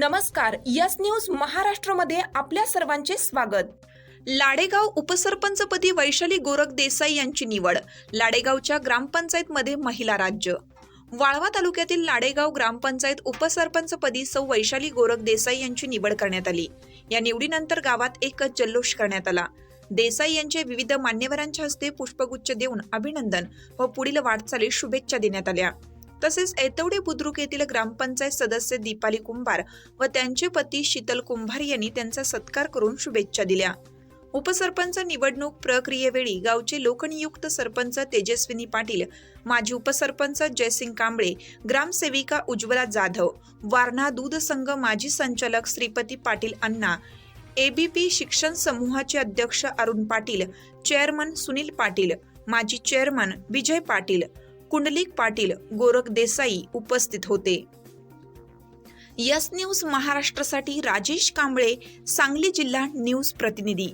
नमस्कार yes news महाराष्ट्रमध्ये आपल्या सर्वांचे स्वागत. लाडेगाव उपसरपंचपदी वैशाली गोरख देसाई यांची निवड लाडेगावच्या ग्रामपंचायतमध्ये महिला राज्य. वाळवा तालुक्यातील लाडेगाव ग्रामपंचायत उपसरपंचपदी सौ वैशाली गोरख देसाई यांची निवड करण्यात आली. या निवडीनंतर गावात एकच जल्लोष करण्यात आला. देसाई यांचे विविध मान्यवरांच्या हस्ते पुष्पगुच्छ देऊन अभिनंदन व पुढील वाटचालीस शुभेच्छा देण्यात आल्या. तसेच ऐतवडे बुद्रुक येथील ग्रामपंचायत सदस्य दीपाली कुंभार व त्यांचे पती शीतल कुंभार यांनी त्यांचा सत्कार करून शुभेच्छा दिल्या. उपसरपंच निवडणूक प्रक्रियेवेळी गावचे लोकनियुक्त सरपंच तेजस्विनी पाटील माजी उपसरपंच जयसिंग कांबळे ग्रामसेविका उज्ज्वला जाधव वारणा दूध संघ माजी संचालक श्रीपती पाटील अण्णा एबीपी शिक्षण समूहाचे अध्यक्ष अरुण पाटील चेअरमन सुनील पाटील माजी चेअरमन विजय पाटील कुंडलिक पाटील गोरख देसाई उपस्थित होते. यस न्यूज महाराष्ट्रासाठी राजेश कांबळे सांगली जिल्हा न्यूज प्रतिनिधी.